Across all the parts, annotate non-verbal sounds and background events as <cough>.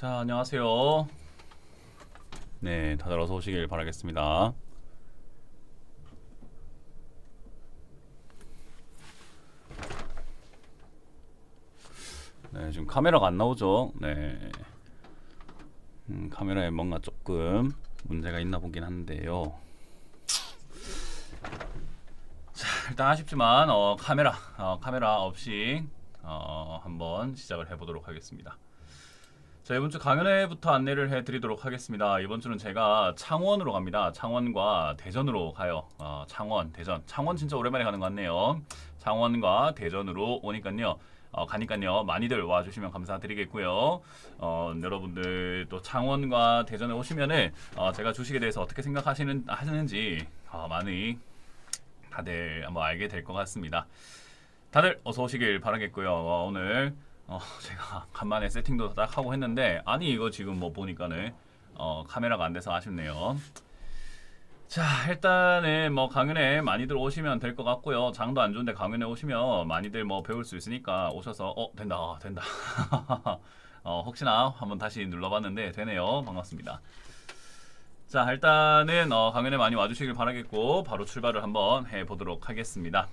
자, 안녕하세요. 네, 다들 어서 오시길 바라겠습니다. 네, 지금 카메라가 안 나오죠? 네. 음, 카메라에 뭔가 조금 문제가 있나 보긴 한데요. 자, 일단 아쉽지만 어, 카메라 어, 카메라 없이 어, 한번 시작을 해보도록 하겠습니다. 자 이번 주 강연회부터 안내를 해드리도록 하겠습니다. 이번 주는 제가 창원으로 갑니다. 창원과 대전으로 가요. 어, 창원, 대전. 창원 진짜 오랜만에 가는 것 같네요. 창원과 대전으로 오니까요. 어, 가니까요 많이들 와주시면 감사드리겠고요. 어, 여러분들 또 창원과 대전에 오시면은 어, 제가 주식에 대해서 어떻게 생각하시는 하시는지 어, 많이 다들 한번 알게 될 것 같습니다. 다들 어서 오시길 바라겠고요. 어, 오늘 어, <laughs> 제가 간만에 세팅도 딱 하고 했는데 아니 이거 지금 뭐 보니까는 어, 카메라가 안 돼서 아쉽네요. 자 일단은 뭐 강연에 많이들 오시면 될 것 같고요. 장도 안 좋은데 강연에 오시면 많이들 뭐 배울 수 있으니까 오셔서 어 된다 어, 된다. <laughs> 어, 혹시나 한번 다시 눌러봤는데 되네요. 반갑습니다. 자 일단은 어, 강연에 많이 와주시길 바라겠고 바로 출발을 한번 해보도록 하겠습니다.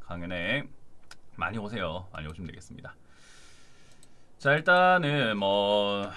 강연에 많이 오세요. 많이 오시면 되겠습니다. 자 일단은 뭐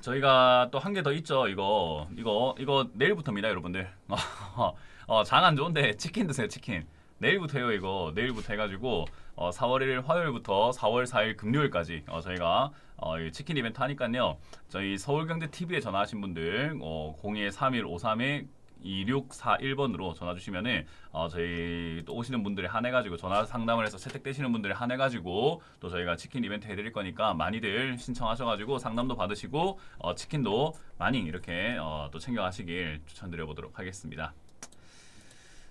저희가 또 한 개 더 있죠. 이거 이거 이거 내일부터입니다, 여러분들. <laughs> 어, 장 안 좋은데 치킨 드세요, 치킨. 내일부터요, 이거 내일부터 해가지고 어, 4월 1일 화요일부터 4월 4일 금요일까지 어, 저희가 어, 이 치킨 이벤트 하니까요. 저희 서울경제 TV에 전화하신 분들 어, 023153에 2641번으로 전화 주시면은 어, 저희 또 오시는 분들에 한해 가지고 전화 상담을 해서 채택되시는 분들에 한해 가지고 또 저희가 치킨 이벤트 해드릴 거니까 많이들 신청하셔 가지고 상담도 받으시고 어, 치킨도 많이 이렇게 어, 또 챙겨 가시길 추천드려 보도록 하겠습니다.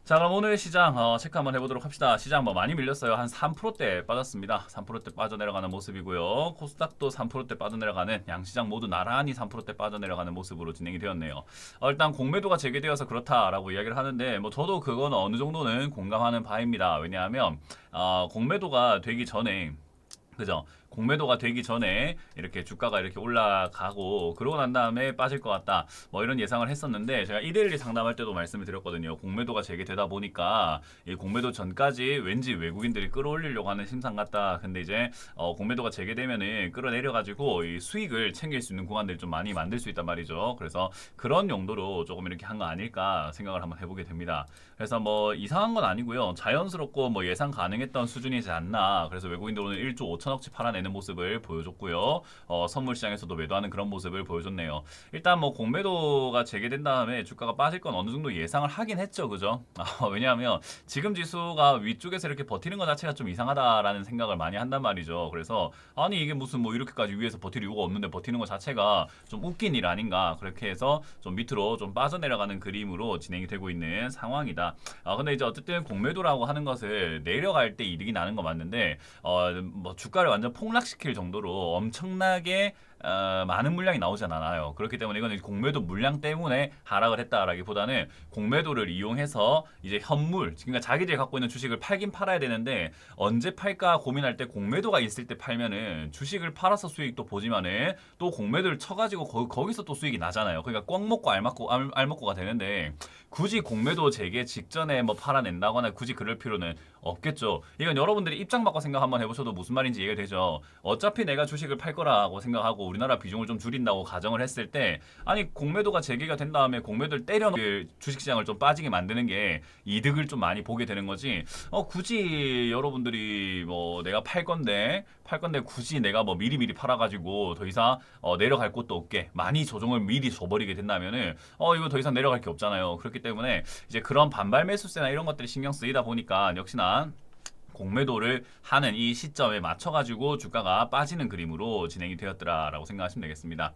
자 그럼 오늘 시장 어, 체크 한번 해보도록 합시다. 시장 뭐 많이 밀렸어요. 한 3%대 빠졌습니다. 3%대 빠져내려가는 모습이고요. 코스닥도 3%대 빠져내려가는 양시장 모두 나란히 3%대 빠져내려가는 모습으로 진행이 되었네요. 어, 일단 공매도가 재개되어서 그렇다라고 이야기를 하는데 뭐 저도 그건 어느 정도는 공감하는 바입니다. 왜냐하면 어, 공매도가 되기 전에 그죠? 공매도가 되기 전에 이렇게 주가가 이렇게 올라가고 그러고 난 다음에 빠질 것 같다. 뭐 이런 예상을 했었는데 제가 1대1 상담할 때도 말씀을 드렸거든요. 공매도가 재개되다 보니까 이 공매도 전까지 왠지 외국인들이 끌어올리려고 하는 심상 같다. 근데 이제 어, 공매도가 재개되면은 끌어내려 가지고 이 수익을 챙길 수 있는 구간들 좀 많이 만들 수 있단 말이죠. 그래서 그런 용도로 조금 이렇게 한 거 아닐까 생각을 한번 해보게 됩니다. 그래서 뭐 이상한 건 아니고요. 자연스럽고 뭐 예상 가능했던 수준이지 않나. 그래서 외국인들 오늘 1조 5천억치 팔아내 는 모습을 보여줬고요. 어, 선물 시장에서도 매도하는 그런 모습을 보여줬네요. 일단 뭐 공매도가 재개된 다음에 주가가 빠질 건 어느 정도 예상을 하긴 했죠. 그죠? 아, <laughs> 왜냐하면 지금 지수가 위쪽에서 이렇게 버티는 것 자체가 좀 이상하다라는 생각을 많이 한단 말이죠. 그래서 아니 이게 무슨 뭐 이렇게까지 위에서 버틸 이유가 없는데 버티는 것 자체가 좀 웃긴 일 아닌가 그렇게 해서 좀 밑으로 좀 빠져내려가는 그림으로 진행이 되고 있는 상황이다. 아 근데 이제 어쨌든 공매도라고 하는 것을 내려갈 때 이득이 나는 거 맞는데 어뭐 주가를 완전 폭 락시킬 정도로 엄청나게 어, 많은 물량이 나오진 않아요. 그렇기 때문에 이거는 공매도 물량 때문에 하락을 했다라기보다는 공매도를 이용해서 이제 현물, 그러니까 자기들이 갖고 있는 주식을 팔긴 팔아야 되는데 언제 팔까 고민할 때 공매도가 있을 때 팔면은 주식을 팔아서 수익도 보지만은 또 공매도를 쳐가지고 거, 거기서 또 수익이 나잖아요. 그러니까 꽉 먹고 알 먹고 알, 알 먹고가 되는데 굳이 공매도 재개 직전에 뭐 팔아낸다거나 굳이 그럴 필요는 없겠죠. 이건 여러분들이 입장 바꿔 생각 한번 해보셔도 무슨 말인지 이해가 되죠. 어차피 내가 주식을 팔 거라고 생각하고 우리나라 비중을 좀 줄인다고 가정을 했을 때 아니 공매도가 재개가 된 다음에 공매도를 때려 주식시장을 좀 빠지게 만드는 게 이득을 좀 많이 보게 되는 거지. 어 굳이 여러분들이 뭐 내가 팔 건데 팔 건데 굳이 내가 뭐 미리미리 팔아가지고 더 이상 어 내려갈 곳도 없게 많이 조정을 미리 줘버리게 된다면은 어 이거 더 이상 내려갈 게 없잖아요. 그렇기 때문에 이제 그런 반발 매수세나 이런 것들이 신경 쓰이다 보니까 역시나 공매도를 하는 이 시점에 맞춰가지고 주가가 빠지는 그림으로 진행이 되었더라라고 생각하시면 되겠습니다.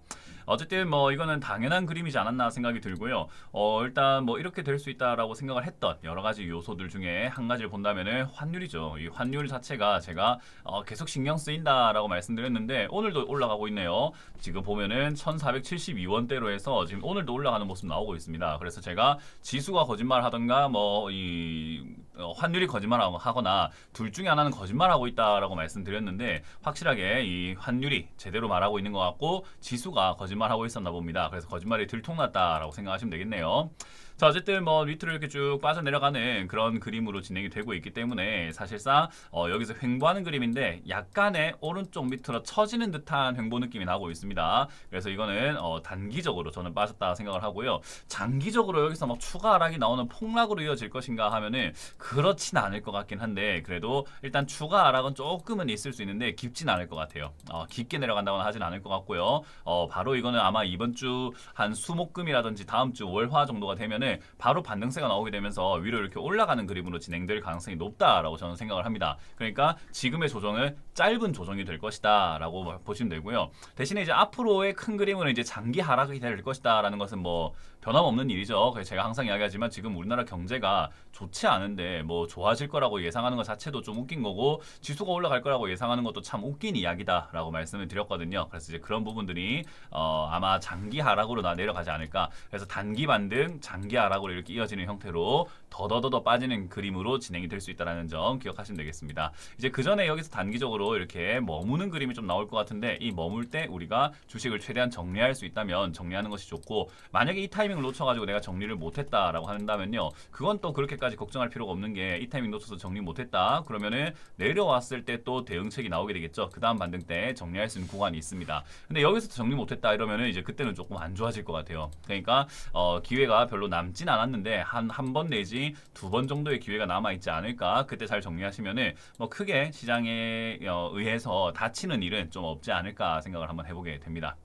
어쨌든 뭐 이거는 당연한 그림이지 않았나 생각이 들고요. 어 일단 뭐 이렇게 될 수 있다라고 생각을 했던 여러 가지 요소들 중에 한 가지를 본다면은 환율이죠. 이 환율 자체가 제가 어 계속 신경 쓰인다라고 말씀드렸는데 오늘도 올라가고 있네요. 지금 보면은 1,472원대로 해서 지금 오늘도 올라가는 모습 나오고 있습니다. 그래서 제가 지수가 거짓말 하던가 뭐이 어, 환율이 거짓말하거나 둘 중에 하나는 거짓말하고 있다라고 말씀드렸는데 확실하게 이 환율이 제대로 말하고 있는 것 같고 지수가 거짓말하고 있었나 봅니다. 그래서 거짓말이 들통났다라고 생각하시면 되겠네요. 자 어쨌든 뭐 밑으로 이렇게 쭉 빠져내려가는 그런 그림으로 진행이 되고 있기 때문에 사실상 어, 여기서 횡보하는 그림인데 약간의 오른쪽 밑으로 처지는 듯한 횡보 느낌이 나고 있습니다. 그래서 이거는 어, 단기적으로 저는 빠졌다 생각을 하고요. 장기적으로 여기서 막 추가 하락이 나오는 폭락으로 이어질 것인가 하면은 그렇진 않을 것 같긴 한데 그래도 일단 추가 하락은 조금은 있을 수 있는데 깊진 않을 것 같아요. 어, 깊게 내려간다거나 하진 않을 것 같고요. 어, 바로 이거는 아마 이번 주 한 수목금이라든지 다음 주 월화 정도가 되면은 바로 반등세가 나오게 되면서 위로 이렇게 올라가는 그림으로 진행될 가능성이 높다라고 저는 생각을 합니다. 그러니까 지금의 조정은 짧은 조정이 될 것이다라고 보시면 되고요. 대신에 이제 앞으로의 큰 그림은 이제 장기 하락이 될 것이다라는 것은 뭐 변함없는 일이죠. 그래서 제가 항상 이야기하지만 지금 우리나라 경제가 좋지 않은데 뭐 좋아질 거라고 예상하는 것 자체도 좀 웃긴 거고 지수가 올라갈 거라고 예상하는 것도 참 웃긴 이야기다라고 말씀을 드렸거든요. 그래서 이제 그런 부분들이 어 아마 장기 하락으로 나 내려가지 않을까. 그래서 단기 반등, 장기 하락으로 이렇게 이어지는 형태로 더더더더 빠지는 그림으로 진행이 될 수 있다는 점 기억하시면 되겠습니다. 이제 그 전에 여기서 단기적으로 이렇게 머무는 그림이 좀 나올 것 같은데 이 머물 때 우리가 주식을 최대한 정리할 수 있다면 정리하는 것이 좋고 만약에 이 타이밍을 놓쳐가지고 내가 정리를 못했다라고 한다면요. 그건 또 그렇게까지 걱정할 필요가 없는 게 이 타이밍 놓쳐서 정리 못했다. 그러면은 내려왔을 때 또 대응책이 나오게 되겠죠. 그 다음 반등 때 정리할 수 있는 구간이 있습니다. 근데 여기서 정리 못했다 이러면은 이제 그때는 조금 안 좋아질 것 같아요. 그러니까 어, 기회가 별로 남진 않았는데 한 한 번 내지 두 번 정도의 기회가 남아 있지 않을까 그때 잘 정리하시면은 뭐 크게 시장에 어, 의해서 다치는 일은 좀 없지 않을까 생각을 한번 해보게 됩니다.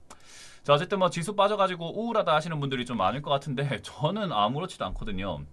자 어쨌든 뭐 지수 빠져가지고 우울하다 하시는 분들이 좀 많을 것 같은데 <laughs> 저는 아무렇지도 않거든요.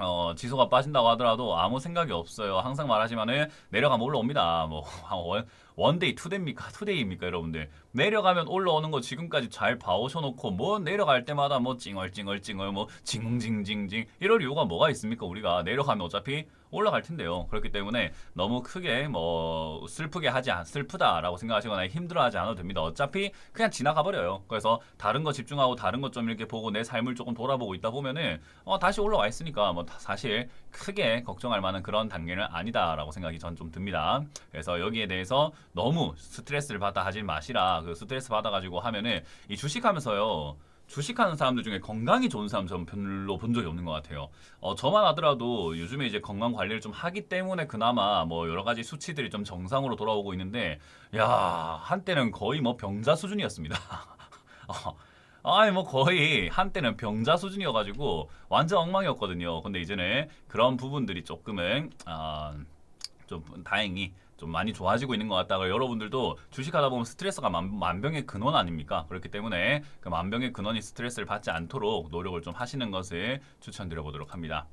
어, 지수가 빠진다고 하더라도 아무 생각이 없어요. 항상 말하지만은 내려가면 올라옵니다. 뭐 원, 원데이, 투데이입니까? <laughs> 투데이입니까, 여러분들? 내려가면 올라오는 거 지금까지 잘 봐오셔놓고 뭐 내려갈 때마다 뭐 찡얼찡얼찡얼 뭐 징징징징 이럴 이유가 뭐가 있습니까? 우리가 내려가면 어차피 올라갈 텐데요. 그렇기 때문에 너무 크게 뭐 슬프게 하지 않 슬프다라고 생각하시거나 힘들어하지 않아도 됩니다. 어차피 그냥 지나가 버려요. 그래서 다른 거 집중하고 다른 것 좀 이렇게 보고 내 삶을 조금 돌아보고 있다 보면은 어, 다시 올라와 있으니까 뭐 사실 크게 걱정할 만한 그런 단계는 아니다라고 생각이 전 좀 듭니다. 그래서 여기에 대해서 너무 스트레스를 받아 하지 마시라. 그 스트레스 받아가지고 하면은 이 주식하면서요. 주식하는 사람들 중에 건강이 좋은 사람 저는 별로 본 적이 없는 것 같아요. 어, 저만 하더라도 요즘에 이제 건강 관리를 좀 하기 때문에 그나마 뭐 여러 가지 수치들이 좀 정상으로 돌아오고 있는데, 야, 한때는 거의 뭐 병자 수준이었습니다. <laughs> 어, 아니 뭐 거의 한때는 병자 수준이어가지고 완전 엉망이었거든요. 근데 이제는 그런 부분들이 조금은 아, 좀 다행히 좀 많이 좋아지고 있는 것 같다. 여러분들도 주식하다 보면 스트레스가 만, 만병의 근원 아닙니까? 그렇기 때문에 그 만병의 근원이 스트레스를 받지 않도록 노력을 좀 하시는 것을 추천드려 보도록 합니다.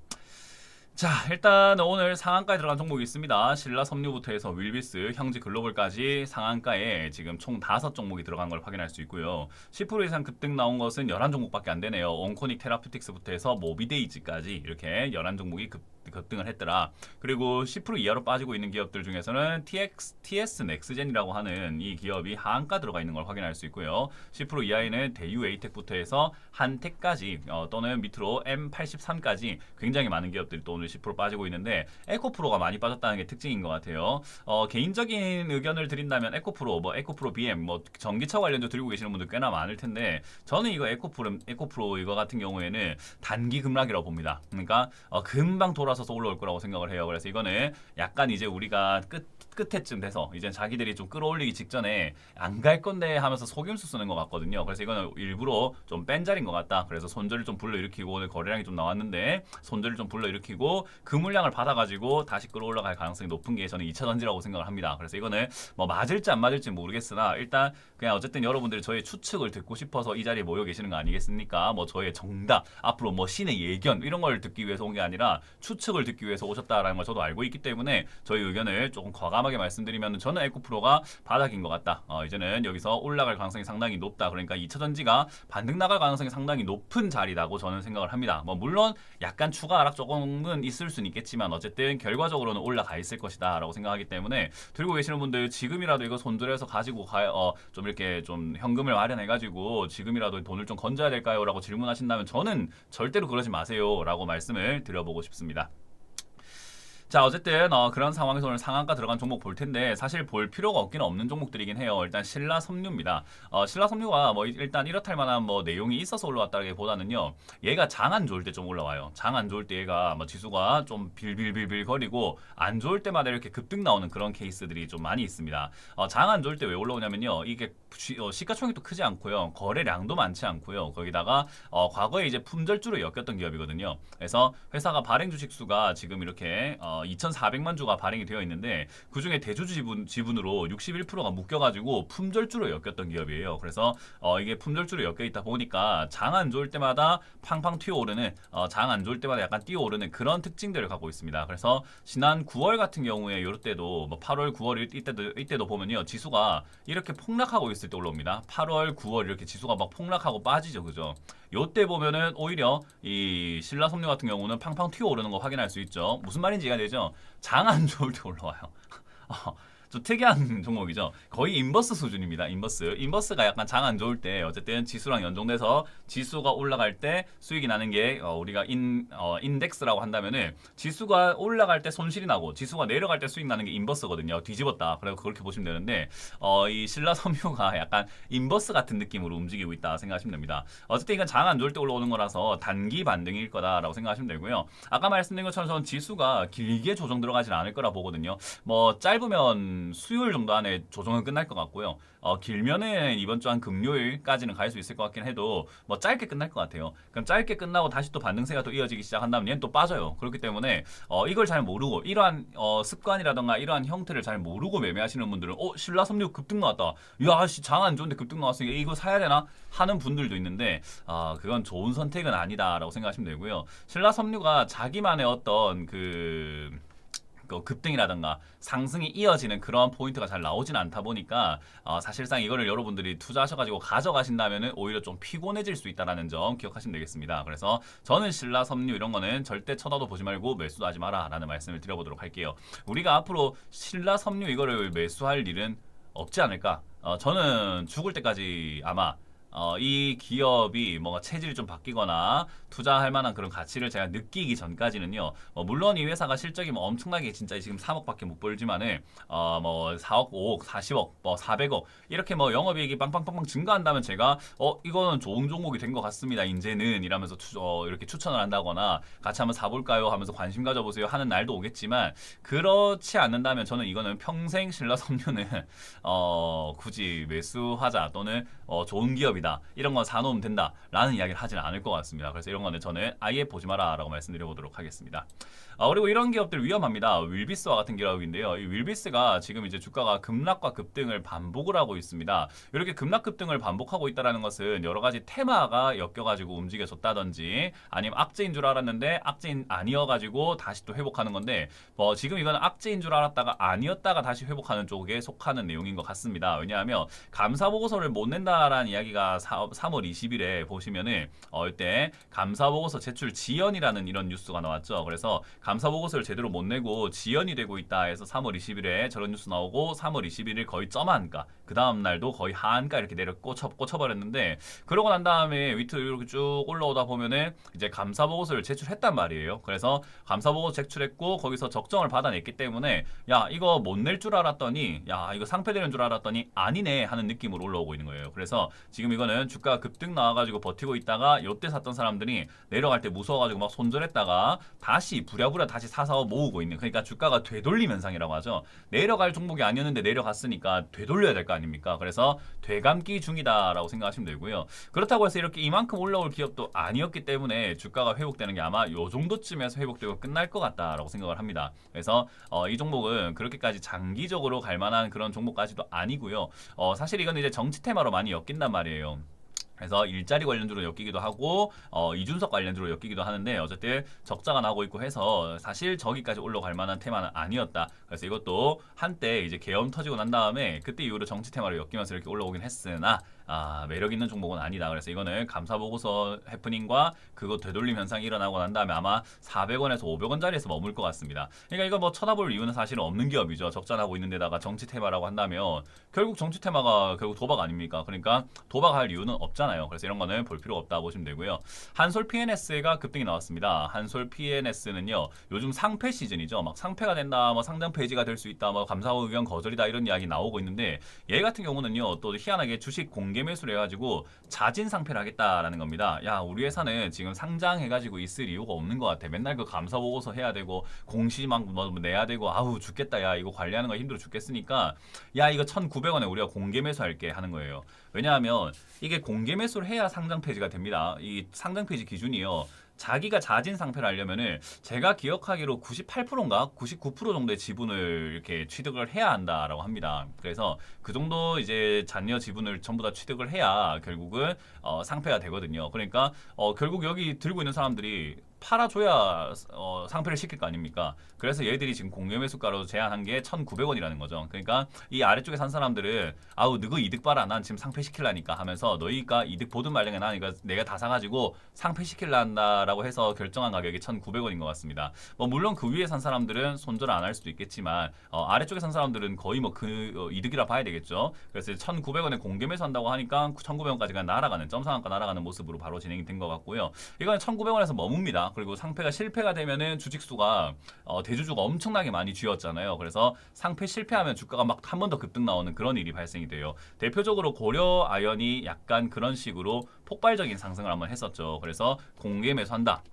자, 일단 오늘 상한가에 들어간 종목이 있습니다. 신라 섬유부터 해서 윌비스, 형지 글로벌까지 상한가에 지금 총 5종목이 들어간 걸 확인할 수 있고요. 10% 이상 급등 나온 것은 11종목밖에 안 되네요. 온코닉 테라퓨틱스부터 해서 모비데이지까지 이렇게 11종목이 급 급등을 했더라. 그리고 10% 이하로 빠지고 있는 기업들 중에서는 TX, TS 넥스젠이라고 하는 이 기업이 하한가 들어가 있는 걸 확인할 수 있고요. 10% 이하에는 대유 에이텍부터 해서 한텍까지 어, 또는 밑으로 M83까지 굉장히 많은 기업들이 또 오늘 10% 빠지고 있는데 에코프로가 많이 빠졌다는 게 특징인 것 같아요. 어, 개인적인 의견을 드린다면 에코프로, 뭐 에코프로 BM, 뭐 전기차 관련주 들고 계시는 분들 꽤나 많을 텐데 저는 이거 에코프로, 에코프로 이거 같은 경우에는 단기 급락이라고 봅니다. 그러니까 어, 금방 돌아 서서 올라올 거라고 생각을 해요. 그래서 이거는 약간 이제 우리가 끝 끝에쯤 돼서 이제 자기들이 좀 끌어올리기 직전에 안 갈 건데 하면서 속임수 쓰는 것 같거든요. 그래서 이거는 일부러 좀 뺀 자리인 것 같다. 그래서 손절을 좀 불러일으키고 오늘 거래량이 좀 나왔는데 손절을 좀 불러일으키고 그 물량을 받아가지고 다시 끌어올라갈 가능성이 높은 게 저는 2차 전지라고 생각을 합니다. 그래서 이거는 뭐 맞을지 안 맞을지 모르겠으나 일단 그냥 어쨌든 여러분들이 저의 추측을 듣고 싶어서 이 자리에 모여 계시는 거 아니겠습니까? 뭐 저의 정답 앞으로 뭐 신의 예견 이런 걸 듣기 위해서 온 게 아니라 추측을 듣기 위해서 오셨다라는 걸 저도 알고 있기 때문에 저희 의견을 조금 과감하게 말씀드리면 저는 에코프로가 바닥인 것 같다. 어, 이제는 여기서 올라갈 가능성이 상당히 높다. 그러니까 2차 전지가 반등 나갈 가능성이 상당히 높은 자리라고 저는 생각을 합니다. 뭐 물론 약간 추가 하락 조금은 있을 수는 있겠지만 어쨌든 결과적으로는 올라가 있을 것이다라고 생각하기 때문에 들고 계시는 분들 지금이라도 이거 손절해서 가지고 가, 어, 좀 이렇게 좀 현금을 마련해가지고 지금이라도 돈을 좀 건져야 될까요?라고 질문하신다면 저는 절대로 그러지 마세요 라고 말씀을 드려보고 싶습니다. 자 어쨌든 어, 그런 상황에서 오늘 상한가 들어간 종목 볼 텐데 사실 볼 필요가 없기는 없는 종목들이긴 해요. 일단 신라 섬유입니다. 어, 신라 섬유가 뭐 일단 이렇할 만한 뭐 내용이 있어서 올라왔다기보다는요. 얘가 장 안 좋을 때 좀 올라와요. 장 안 좋을 때 얘가 뭐 지수가 좀 빌빌빌빌 거리고 안 좋을 때마다 이렇게 급등 나오는 그런 케이스들이 좀 많이 있습니다. 어, 장 안 좋을 때 왜 올라오냐면요. 이게 시, 어, 시가총액도 크지 않고요. 거래량도 많지 않고요. 거기다가 어, 과거에 이제 품절주로 엮였던 기업이거든요. 그래서 회사가 발행 주식 수가 지금 이렇게 어, 2,400만 주가 발행이 되어 있는데 그 중에 대주주 지분 지분으로 61%가 묶여가지고 품절주로 엮였던 기업이에요. 그래서 어, 이게 품절주로 엮여 있다 보니까 장 안 좋을 때마다 팡팡 튀어오르는 어, 장 안 좋을 때마다 약간 뛰어오르는 그런 특징들을 갖고 있습니다. 그래서 지난 9월 같은 경우에 이럴 때도 뭐 8월, 9월 이때도 이때도 보면요 지수가 이렇게 폭락하고 있을 때 올라옵니다. 8월, 9월 이렇게 지수가 막 폭락하고 빠지죠, 그죠? 요때 보면은 오히려 이 신라 섬유 같은 경우는 팡팡 튀어 오르는 거 확인할 수 있죠. 무슨 말인지 이해가 되죠? 장 안 좋을 때 올라와요. <laughs> 어, 좀 특이한 <laughs> 종목이죠. 거의 인버스 수준입니다. 인버스. 인버스가 약간 장 안 좋을 때 어쨌든 지수랑 연동돼서 지수가 올라갈 때 수익이 나는 게 어, 우리가 인 어, 인덱스라고 한다면은 지수가 올라갈 때 손실이 나고 지수가 내려갈 때 수익 나는 게 인버스거든요. 뒤집었다. 그래서 그렇게 보시면 되는데 어, 이 신라 섬유가 <laughs> 약간 인버스 같은 느낌으로 움직이고 있다 생각하시면 됩니다. 어쨌든 이건 장 안 좋을 때 올라오는 거라서 단기 반등일 거다라고 생각하시면 되고요. 아까 말씀드린 것처럼 저는 지수가 길게 조정 들어가진 않을 거라 보거든요. 뭐 짧으면 수요일 정도 안에 조정은 끝날 것 같고요. 어, 길면은 이번 주 한 금요일까지는 갈 수 있을 것 같긴 해도 뭐 짧게 끝날 것 같아요. 그럼 짧게 끝나고 다시 또 반등세가 또 이어지기 시작한다면 얘는 또 빠져요. 그렇기 때문에 어, 이걸 잘 모르고 이러한 어, 습관이라던가 이러한 형태를 잘 모르고 매매하시는 분들은 어 신라 섬유 급등 나왔다. 야장안 좋은데 급등 나왔으니까 이거 사야 되나 하는 분들도 있는데 아 그건 좋은 선택은 아니다라고 생각하시면 되고요. 신라 섬유가 자기만의 어떤 그그 급등이라든가 상승이 이어지는 그런 포인트가 잘 나오진 않다 보니까 어, 사실상 이거를 여러분들이 투자하셔가지고 가져가신다면은 오히려 좀 피곤해질 수 있다라는 점 기억하시면 되겠습니다. 그래서 저는 신라 섬유 이런 거는 절대 쳐다도 보지 말고 매수도 하지 마라라는 말씀을 드려보도록 할게요. 우리가 앞으로 신라 섬유 이거를 매수할 일은 없지 않을까? 어, 저는 죽을 때까지 아마 어, 이 기업이 뭔가 체질이 좀 바뀌거나 투자할 만한 그런 가치를 제가 느끼기 전까지는요. 뭐 물론 이 회사가 실적이 뭐 엄청나게 진짜 지금 3억밖에 못 벌지만은 어, 뭐 4억, 5억, 40억, 뭐 400억 이렇게 뭐 영업이익이 빵빵빵빵 증가한다면 제가 어 이거는 좋은 종목이 된 것 같습니다. 이제는 이러면서 추, 어, 이렇게 추천을 한다거나 같이 한번 사볼까요 하면서 관심 가져보세요 하는 날도 오겠지만 그렇지 않는다면 저는 이거는 평생 신라 섬유는 <laughs> 어 굳이 매수하자 또는 어, 좋은 기업이다. 이런 건 사놓으면 된다 라는 이야기를 하지는 않을 것 같습니다. 그래서 이런 거는 저는 아예 보지 마라 라고 말씀드려보도록 하겠습니다. 아, 그리고 이런 기업들 위험합니다. 윌비스와 같은 기업인데요. 이 윌비스가 지금 이제 주가가 급락과 급등을 반복을 하고 있습니다. 이렇게 급락 급등을 반복하고 있다는 것은 여러 가지 테마가 엮여가지고 움직여졌다든지 아니면 악재인 줄 알았는데 악재인 아니어가지고 다시 또 회복하는 건데 뭐 지금 이건 악재인 줄 알았다가 아니었다가 다시 회복하는 쪽에 속하는 내용인 것 같습니다. 왜냐하면 감사 보고서를 못 낸다라는 이야기가 3월 20일에 보시면은 어 이때 감사 보고서 제출 지연이라는 이런 뉴스가 나왔죠. 그래서 감사 보고서를 제대로 못 내고 지연이 되고 있다 해서 3월 20일에 저런 뉴스 나오고 3월 21일 거의 점한가 그 다음 날도 거의 하한가 이렇게 내려 꽂혀 꽂혀버렸는데 그러고 난 다음에 위트 이렇게 쭉 올라오다 보면은 이제 감사 보고서를 제출했단 말이에요. 그래서 감사 보고서 제출했고 거기서 적정을 받아냈기 때문에 야 이거 못 낼 줄 알았더니 야 이거 상패되는 줄 알았더니 아니네 하는 느낌으로 올라오고 있는 거예요. 그래서 지금 이거는 주가 급등 나와가지고 버티고 있다가 요때 샀던 사람들이 내려갈 때 무서워가지고 막 손절했다가 다시 부랴부랴 다시 사서 모으고 있는 그러니까 주가가 되돌림 현상이라고 하죠. 내려갈 종목이 아니었는데 내려갔으니까 되돌려야 될 거 아닙니까? 그래서 되감기 중이다라고 생각하시면 되고요. 그렇다고 해서 이렇게 이만큼 올라올 기업도 아니었기 때문에 주가가 회복되는 게 아마 요 정도쯤에서 회복되고 끝날 것 같다라고 생각을 합니다. 그래서 어, 이 종목은 그렇게까지 장기적으로 갈 만한 그런 종목까지도 아니고요. 어, 사실 이건 이제 정치 테마로 많이 엮인단 말이에요. 그래서 일자리 관련주로 엮이기도 하고 어, 이준석 관련주로 엮이기도 하는데 어쨌든 적자가 나고 있고 해서 사실 저기까지 올라갈 만한 테마는 아니었다. 그래서 이것도 한때 이제 계엄 터지고 난 다음에 그때 이후로 정치 테마로 엮이면서 이렇게 올라오긴 했으나 아, 매력 있는 종목은 아니다. 그래서 이거는 감사 보고서 해프닝과 그거 되돌림 현상이 일어나고 난 다음에 아마 400원에서 500원짜리에서 머물 것 같습니다. 그러니까 이거 뭐 쳐다볼 이유는 사실은 없는 기업이죠. 적자나고 있는 데다가 정치 테마라고 한다면 결국 정치 테마가 결국 도박 아닙니까? 그러니까 도박할 이유는 없잖아요. 그래서 이런 거는 볼 필요가 없다 보시면 되고요. 한솔 PNS가 급등이 나왔습니다. 한솔 PNS는요. 요즘 상패 시즌이죠. 막 상패가 된다, 뭐 상장 폐지가 될 수 있다, 뭐 감사 의견 거절이다 이런 이야기 나오고 있는데 얘 같은 경우는요. 또 희한하게 주식 공개 매수를 해가지고 자진 상패를 하겠다라는 겁니다. 야, 우리 회사는 지금 상장해가지고 있을 이유가 없는 것 같아. 맨날 그 감사 보고서 해야 되고 공시 막 뭐 내야 되고 아우 죽겠다. 야, 이거 관리하는 거 힘들어 죽겠으니까 야, 이거 1,900원에 우리가 공개 매수할게 하는 거예요. 왜냐하면 이게 공개 매수를 해야 상장 폐지가 됩니다. 이 상장 폐지 기준이요. 자기가 자진 상패를 하려면은 제가 기억하기로 98%인가 99% 정도의 지분을 이렇게 취득을 해야 한다라고 합니다. 그래서 그 정도 이제 잔여 지분을 전부 다 취득을 해야 결국은 어, 상패가 되거든요. 그러니까 어, 결국 여기 들고 있는 사람들이 팔아줘야 어, 상패를 시킬 거 아닙니까? 그래서 얘들이 지금 공개 매수가로 제한한 게 1,900원이라는 거죠. 그러니까 이 아래쪽에 산 사람들은 아우 너거 이득 봐라. 난 지금 상패 시킬라니까 하면서 너희가 이득 보든 말든 난 이거 내가 다 사가지고 상패 시킬라 한다라고 해서 결정한 가격이 1,900원인 것 같습니다. 뭐 물론 그 위에 산 사람들은 손절 안 할 수도 있겠지만 어, 아래쪽에 산 사람들은 거의 뭐그 이득이라 봐야 되겠죠. 그래서 1,900원에 공개 매수한다고 하니까 1,900원까지가 날아가는 점상한가 날아가는 모습으로 바로 진행이 된 것 같고요. 이건 1,900원에서 머뭅니다. 그리고 상패가 실패가 되면은 주식수가 어, 대주주가 엄청나게 많이 쥐었잖아요. 그래서 상패 실패하면 주가가 막 한 번 더 급등 나오는 그런 일이 발생이 돼요. 대표적으로 고려 아연이 약간 그런 식으로 폭발적인 상승을 한번 했었죠. 그래서 공개 매수한다.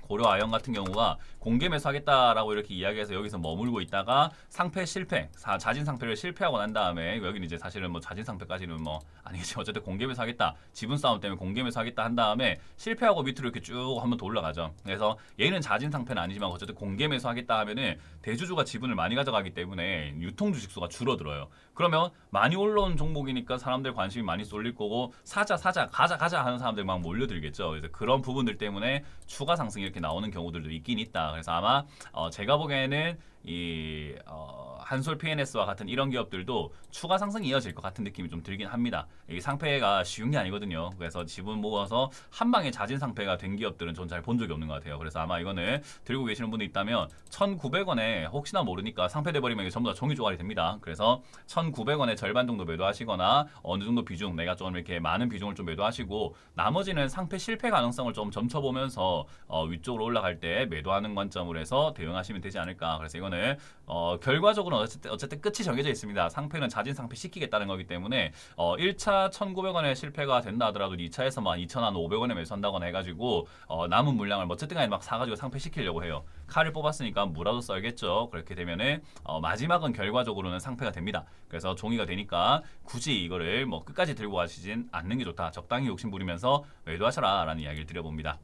고려 아연 같은 경우가 공개 매수하겠다라고 이렇게 이야기해서 여기서 머물고 있다가 상패 실패, 사- 자진 상패를 실패하고 난 다음에 여기는 이제 사실은 뭐 자진 상패까지는 뭐 아니겠지 어쨌든 공개 매수하겠다 지분 싸움 때문에 공개 매수하겠다 한 다음에 실패하고 밑으로 이렇게 쭉 한번 더 올라가죠. 그래서 얘는 자진 상패는 아니지만 어쨌든 공개 매수하겠다 하면은 대주주가 지분을 많이 가져가기 때문에 유통 주식수가 줄어들어요. 그러면 많이 올라온 종목이니까 사람들 관심이 많이 쏠릴 거고 사자 사자 가자 가자 하는 사람들 막 몰려들겠죠. 그래서 그런 부분들 때문에 추가 상승이 이렇게 나오는 경우들도 있긴 있다. 그래서 아마 어 제가 보기에는 이 어, 한솔 PNS와 같은 이런 기업들도 추가 상승이 이어질 것 같은 느낌이 좀 들긴 합니다. 이 상패가 쉬운 게 아니거든요. 그래서 지분 모아서 한 방에 자진 상패가 된 기업들은 전 잘 본 적이 없는 것 같아요. 그래서 아마 이거는 들고 계시는 분이 있다면 1,900원에 혹시나 모르니까 상패돼 버리면 전부 다 종이 조각이 됩니다. 그래서 1,900원에 절반 정도 매도하시거나 어느 정도 비중 내가 좀 이렇게 많은 비중을 좀 매도하시고 나머지는 상패 실패 가능성을 좀 점쳐보면서 어, 위쪽으로 올라갈 때 매도하는 관점으로 해서 대응하시면 되지 않을까. 그래서 이거는 어, 결과적으로는 어쨌든, 어쨌든 끝이 정해져 있습니다. 상패는 자진 상패 시키겠다는 거기 때문에 어, 1차 1,900원에 실패가 된다 하더라도 2차에서 막 2,500원에 매수한다거나 해가지고 어, 남은 물량을 뭐 어쨌든 간에 막 사가지고 상패 시키려고 해요. 칼을 뽑았으니까 무라도 썰겠죠. 그렇게 되면은 어, 마지막은 결과적으로는 상패가 됩니다. 그래서 종이가 되니까 굳이 이거를 뭐 끝까지 들고 가시진 않는 게 좋다. 적당히 욕심 부리면서 매도하셔라 라는 이야기를 드려봅니다.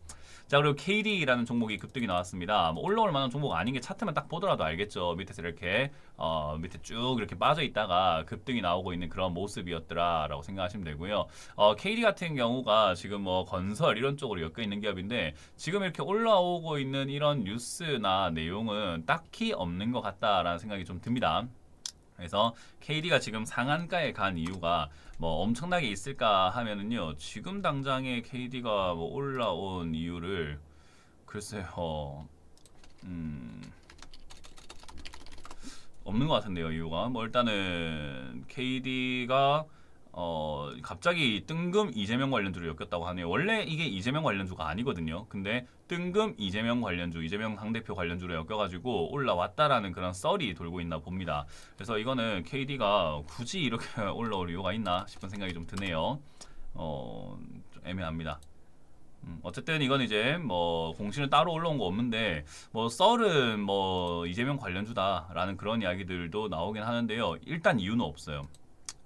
자 그리고 KD라는 종목이 급등이 나왔습니다. 뭐 올라올 만한 종목 아닌 게 차트만 딱 보더라도 알겠죠. 밑에서 이렇게 어, 밑에 쭉 이렇게 빠져 있다가 급등이 나오고 있는 그런 모습이었더라라고 생각하시면 되고요. 어, KD 같은 경우가 지금 뭐 건설 이런 쪽으로 엮여 있는 기업인데 지금 이렇게 올라오고 있는 이런 뉴스 나 내용은 딱히 없는 것 같다라는 생각이 좀 듭니다. 그래서 KD가 지금 상한가에 간 이유가 뭐 엄청나게 있을까 하면은요. 지금 당장에 KD가 뭐 올라온 이유를 글쎄요. 음. 없는 것 같은데요, 이유가. 뭐 일단은 KD가 어 갑자기 뜬금 이재명 관련주로 엮였다고 하네요. 원래 이게 이재명 관련주가 아니거든요. 근데 뜬금 이재명 관련주, 이재명 당대표 관련주로 엮여가지고 올라왔다라는 그런 썰이 돌고 있나 봅니다. 그래서 이거는 KD가 굳이 이렇게 <laughs> 올라올 이유가 있나 싶은 생각이 좀 드네요. 어, 좀 애매합니다. 음, 어쨌든 이건 이제 뭐 공시는 따로 올라온 거 없는데 뭐 썰은 뭐 이재명 관련주다라는 그런 이야기들도 나오긴 하는데요. 일단 이유는 없어요.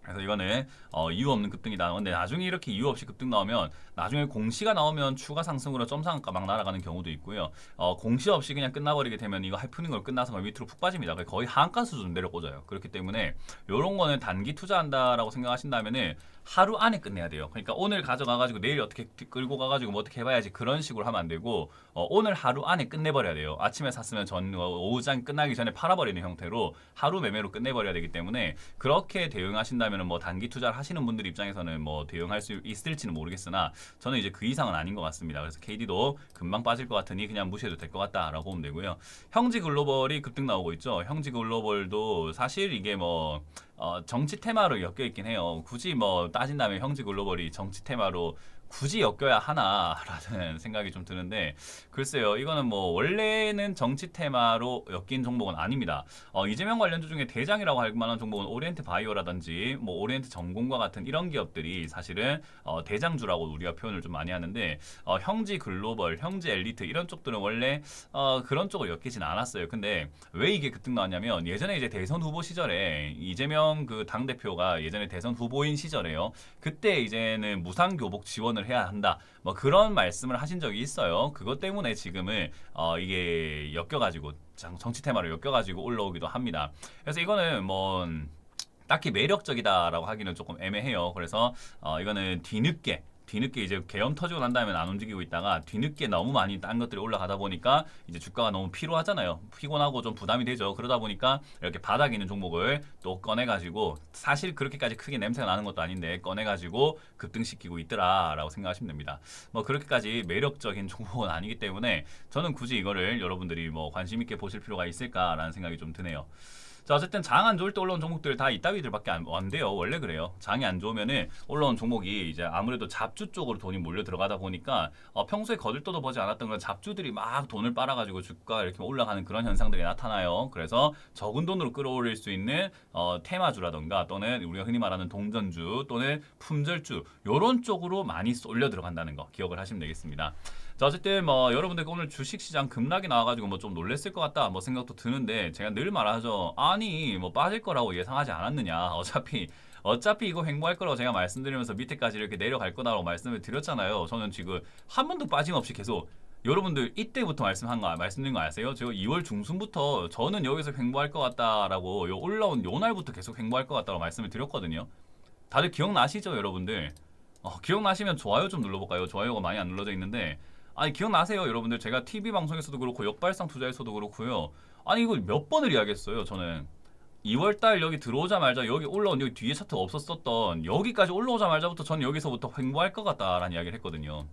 그래서 이거는 어, 이유 없는 급등이다. 근데 나중에 이렇게 이유 없이 급등 나오면 나중에 공시가 나오면 추가 상승으로 점상가 막 날아가는 경우도 있고요. 어, 공시 없이 그냥 끝나버리게 되면 이거 하이프닝 걸 끝나서 그냥 밑으로 푹 빠집니다. 거의 하한가 수준 내려 꽂아요. 그렇기 때문에 이런 거는 단기 투자한다라고 생각하신다면은 하루 안에 끝내야 돼요. 그러니까 오늘 가져가가지고 내일 어떻게 끌고 가가지고 뭐 어떻게 해봐야지 그런 식으로 하면 안 되고 어, 오늘 하루 안에 끝내버려야 돼요. 아침에 샀으면 전 어, 오후장 끝나기 전에 팔아버리는 형태로 하루 매매로 끝내버려야 되기 때문에 그렇게 대응하신다면 뭐 단기 투자를 하시는 분들 입장에서는 뭐 대응할 수 있을지는 모르겠으나 저는 이제 그 이상은 아닌 것 같습니다. 그래서 KD도 금방 빠질 것 같으니 그냥 무시해도 될 것 같다라고 보면 되고요. 형지 글로벌이 급등 나오고 있죠. 형지 글로벌도 사실 이게 뭐 어, 정치 테마로 엮여 있긴 해요. 굳이 뭐 따진다면 형지 글로벌이 정치 테마로 굳이 엮여야 하나라는 <laughs> 생각이 좀 드는데 글쎄요 이거는 뭐 원래는 정치 테마로 엮인 종목은 아닙니다. 어, 이재명 관련주 중에 대장이라고 할 만한 종목은 오리엔트 바이오라든지 뭐 오리엔트 전공과 같은 이런 기업들이 사실은 어, 대장주라고 우리가 표현을 좀 많이 하는데 어, 형지 글로벌 형지 엘리트 이런 쪽들은 원래 어, 그런 쪽을 엮이진 않았어요. 근데 왜 이게 급등 나왔냐면 예전에 이제 대선 후보 시절에 이재명 그 당 대표가 예전에 대선 후보인 시절에요. 그때 이제는 무상 교복 지원 을 해야 한다. 뭐 그런 말씀을 하신 적이 있어요. 그것 때문에 지금은 어 이게 엮여가지고 장- 정치 테마로 엮여가지고 올라오기도 합니다. 그래서 이거는 뭐 딱히 매력적이다라고 하기는 조금 애매해요. 그래서 어 이거는 뒤늦게 뒤늦게 이제 계엄 터지고 난 다음에 안 움직이고 있다가 뒤늦게 너무 많이 딴 것들이 올라가다 보니까 이제 주가가 너무 피로하잖아요. 피곤하고 좀 부담이 되죠. 그러다 보니까 이렇게 바닥에 있는 종목을 또 꺼내가지고 사실 그렇게까지 크게 냄새가 나는 것도 아닌데 꺼내가지고 급등시키고 있더라라고 생각하시면 됩니다. 뭐 그렇게까지 매력적인 <laughs> 종목은 아니기 때문에 저는 굳이 이거를 여러분들이 뭐 관심 있게 보실 필요가 있을까라는 생각이 좀 드네요. 자 어쨌든 장 안 좋을 때 올라온 종목들 다 이따위들밖에 안, 안 돼요. 원래 그래요. 장이 안 좋으면은 올라온 종목이 이제 아무래도 잡주 쪽으로 돈이 몰려 들어가다 보니까 어, 평소에 거들떠도 보지 않았던 그런 잡주들이 막 돈을 빨아가지고 주가가 이렇게 올라가는 그런 현상들이 나타나요. 그래서 적은 돈으로 끌어올릴 수 있는 어, 테마주라던가 또는 우리가 흔히 말하는 동전주 또는 품절주 요런 쪽으로 많이 쏠려 들어간다는 거 기억을 하시면 되겠습니다 자 어쨌든 뭐 여러분들 오늘 주식시장 급락이 나와가지고 뭐 좀 놀랬을 것 같다 뭐 생각도 드는데 제가 늘 말하죠 아니 뭐 빠질 거라고 예상하지 않았느냐 어차피 어차피 이거 횡보할 거라고 제가 말씀드리면서 밑에까지 이렇게 내려갈 거다라고 말씀을 드렸잖아요 저는 지금 한 번도 빠짐없이 계속 여러분들 이때부터 말씀한 거 말씀드린 거 아세요? 제가 2월 중순부터 저는 여기서 횡보할 것 같다라고 요 올라온 요 날부터 계속 횡보할 것 같다고 말씀을 드렸거든요. 다들 기억나시죠, 여러분들? 어, 기억나시면 좋아요 좀 눌러볼까요? 좋아요가 많이 안 눌러져 있는데 아니 기억나세요, 여러분들? 제가 TV 방송에서도 그렇고 역발상 투자에서도 그렇고요. 아니 이거 몇 번을 이야기했어요, 저는. 2월달 여기 들어오자마자 여기 올라온 여기 뒤에 차트 없었었던 여기까지 올라오자마자부터 전 여기서부터 횡보할 것 같다라는 이야기를 했거든요.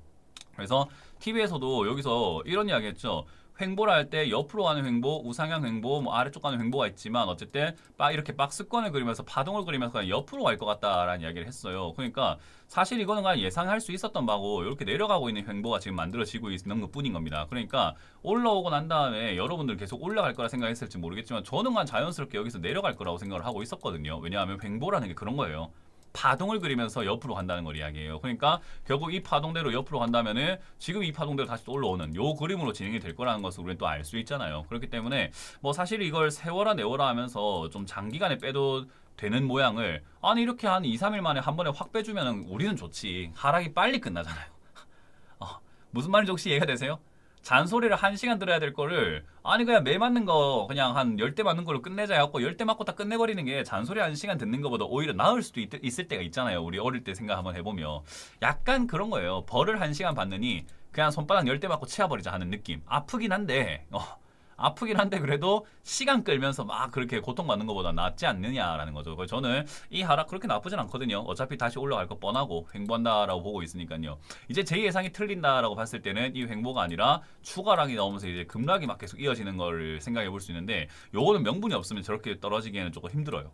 그래서 TV에서도 여기서 이런 이야기 했죠. 횡보를 할 때 옆으로 가는 횡보, 우상향 횡보, 뭐 아래쪽 가는 횡보가 있지만 어쨌든 빡 이렇게 박스권을 그리면서 파동을 그리면서 그냥 옆으로 갈 것 같다라는 이야기를 했어요. 그러니까 사실 이거는 그냥 예상할 수 있었던 바고 이렇게 내려가고 있는 횡보가 지금 만들어지고 있는 것뿐인 겁니다. 그러니까 올라오고 난 다음에 여러분들 계속 올라갈 거라 생각했을지 모르겠지만 저는 그냥 자연스럽게 여기서 내려갈 거라고 생각을 하고 있었거든요. 왜냐하면 횡보라는 게 그런 거예요. 파동을 그리면서 옆으로 간다는 걸 이야기해요. 그러니까 결국 이 파동대로 옆으로 간다면은 지금 이 파동대로 다시 또 올라오는 요 그림으로 진행이 될 거라는 것을 우리는 또 알 수 있잖아요. 그렇기 때문에 뭐 사실 이걸 세워라 내워라 하면서 좀 장기간에 빼도 되는 모양을 아니 이렇게 한 2, 3일 만에 한 번에 확 빼주면 우리는 좋지. 하락이 빨리 끝나잖아요. <laughs> 어, 무슨 말인지 혹시 이해가 되세요? 잔소리를 한 시간 들어야 될 거를 아니 그냥 매 맞는 거 그냥 한 열 대 맞는 걸로 끝내자 해갖고 열 대 맞고 다 끝내버리는 게 잔소리 한 시간 듣는 것보다 오히려 나을 수도 있, 있을 때가 있잖아요 우리 어릴 때 생각 한번 해보면. 약간 그런 거예요. 벌을 한 시간 받느니 그냥 손바닥 열 대 맞고 치워버리자 하는 느낌. 아프긴 한데 어, 아프긴 한데 그래도 시간 끌면서 막 그렇게 고통받는 것보다 낫지 않느냐라는 거죠. 그래서 저는 이 하락 그렇게 나쁘진 않거든요. 어차피 다시 올라갈 거 뻔하고 횡보한다라고 보고 있으니까요. 이제 제 예상이 틀린다라고 봤을 때는 이 횡보가 아니라 추가락이 나오면서 이제 급락이 막 계속 이어지는 걸 생각해 볼 수 있는데 요거는 명분이 없으면 저렇게 떨어지기에는 조금 힘들어요.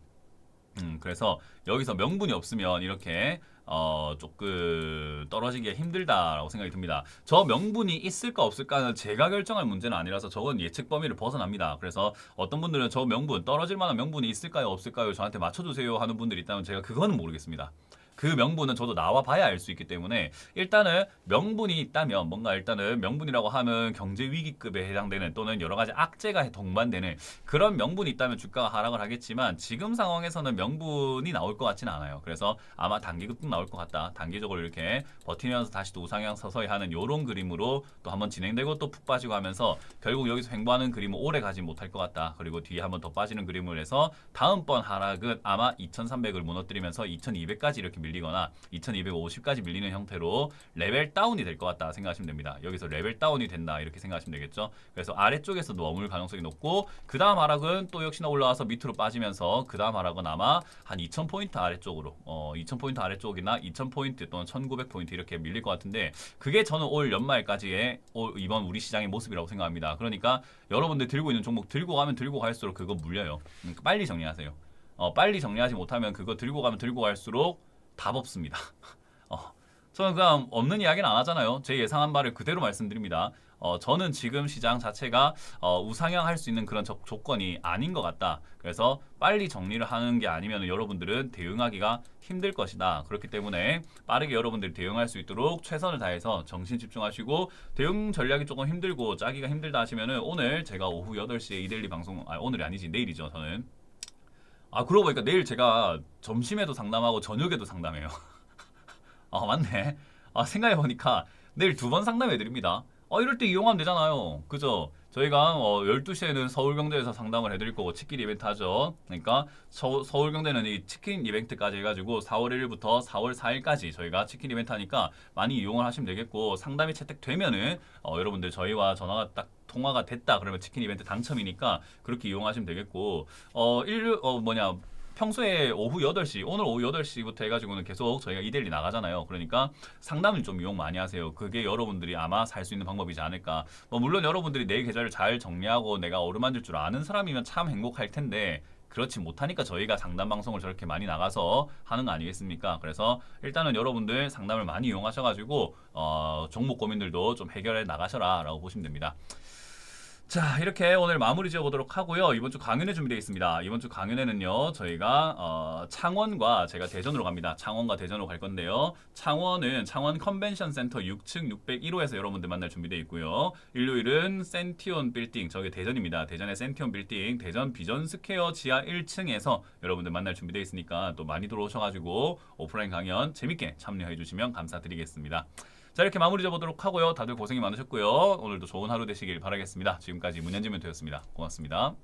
음, 그래서 여기서 명분이 없으면 이렇게 어, 조금 떨어지기가 힘들다라고 생각이 듭니다. 저 명분이 있을까 없을까는 제가 결정할 문제는 아니라서 저건 예측 범위를 벗어납니다. 그래서 어떤 분들은 저 명분 떨어질 만한 명분이 있을까요 없을까요 저한테 맞춰주세요 하는 분들이 있다면 제가 그거는 모르겠습니다. 그 명분은 저도 나와 봐야 알 수 있기 때문에 일단은 명분이 있다면 뭔가 일단은 명분이라고 하면 경제 위기급에 해당되는 또는 여러 가지 악재가 동반되는 그런 명분이 있다면 주가가 하락을 하겠지만 지금 상황에서는 명분이 나올 것 같지는 않아요. 그래서 아마 단기 급등 나올 것 같다. 단기적으로 이렇게 버티면서 다시 또 우상향 서서히 하는 요런 그림으로 또 한번 진행되고 또 푹 빠지고 하면서 결국 여기서 횡보하는 그림은 오래 가지 못할 것 같다. 그리고 뒤에 한번 더 빠지는 그림을 해서 다음번 하락은 아마 2300을 무너뜨리면서 2200까지 이렇게 밀 밀리거나 2250까지 밀리는 형태로 레벨 다운이 될 것 같다 생각하시면 됩니다. 여기서 레벨 다운이 된다 이렇게 생각하시면 되겠죠. 그래서 아래쪽에서 머물 가능성이 높고 그 다음 하락은 또 역시나 올라와서 밑으로 빠지면서 그 다음 하락은 아마 한 2000포인트 아래쪽으로 어 2000포인트 아래쪽이나 2000포인트 또는 1900포인트 이렇게 밀릴 것 같은데 그게 저는 올 연말까지의 올 이번 우리 시장의 모습이라고 생각합니다. 그러니까 여러분들 들고 있는 종목 들고 가면 들고 갈수록 그거 물려요. 그러니까 빨리 정리하세요. 어, 빨리 정리하지 못하면 그거 들고 가면 들고 갈수록 답 없습니다. <laughs> 어, 저는 그냥 없는 이야기는 안 하잖아요. 제 예상한 바를 그대로 말씀드립니다. 어, 저는 지금 시장 자체가 어, 우상향할 수 있는 그런 조, 조건이 아닌 것 같다. 그래서 빨리 정리를 하는 게 아니면 여러분들은 대응하기가 힘들 것이다. 그렇기 때문에 빠르게 여러분들이 대응할 수 있도록 최선을 다해서 정신 집중하시고 대응 전략이 조금 힘들고 짜기가 힘들다 하시면은 오늘 제가 오후 8시에 이데일리 방송 아 오늘이 아니지 내일이죠 저는 아 그러고 보니까 내일 제가 점심에도 상담하고 저녁에도 상담해요. <laughs> 아 맞네. 아 생각해 보니까 내일 두 번 상담해 드립니다. 어 이럴 때 이용하면 되잖아요. 그죠 저희가 어 12시에는 서울경제에서 상담을 해드릴 거고 치킨 이벤트 하죠. 그러니까 서, 서울경제는 이 치킨 이벤트까지 해가지고 4월 1일부터 4월 4일까지 저희가 치킨 이벤트 하니까 많이 이용을 하시면 되겠고 상담이 채택되면은 어 여러분들 저희와 전화가 딱 통화가 됐다 그러면 치킨 이벤트 당첨이니까 그렇게 이용하시면 되겠고 어 일요 어 뭐냐 평소에 오후 8시, 오늘 오후 8시부터 해가지고는 계속 저희가 이데일리 나가잖아요. 그러니까 상담을 좀 이용 많이 하세요. 그게 여러분들이 아마 살 수 있는 방법이지 않을까. 뭐 물론 여러분들이 내 계좌를 잘 정리하고 내가 어루만질 줄 아는 사람이면 참 행복할 텐데 그렇지 못하니까 저희가 상담 방송을 저렇게 많이 나가서 하는 거 아니겠습니까? 그래서 일단은 여러분들 상담을 많이 이용하셔가지고 어, 종목 고민들도 좀 해결해 나가셔라라고 보시면 됩니다. 자 이렇게 오늘 마무리 지어보도록 하고요. 이번 주 강연회 준비되어 있습니다. 이번 주 강연회는요 저희가 어, 창원과 제가 대전으로 갑니다. 창원과 대전으로 갈 건데요. 창원은 창원 컨벤션 센터 6층 601호에서 여러분들 만날 준비되어 있고요. 일요일은 센티온 빌딩 저기 대전입니다. 대전의 센티온 빌딩 대전 비전 스퀘어 지하 1층에서 여러분들 만날 준비되어 있으니까 또 많이 들어오셔가지고 오프라인 강연 재밌게 참여해 주시면 감사드리겠습니다 자 이렇게 마무리 지어보도록 하고요. 다들 고생이 많으셨고요. 오늘도 좋은 하루 되시길 바라겠습니다. 지금까지 문현진 멘토였습니다. 고맙습니다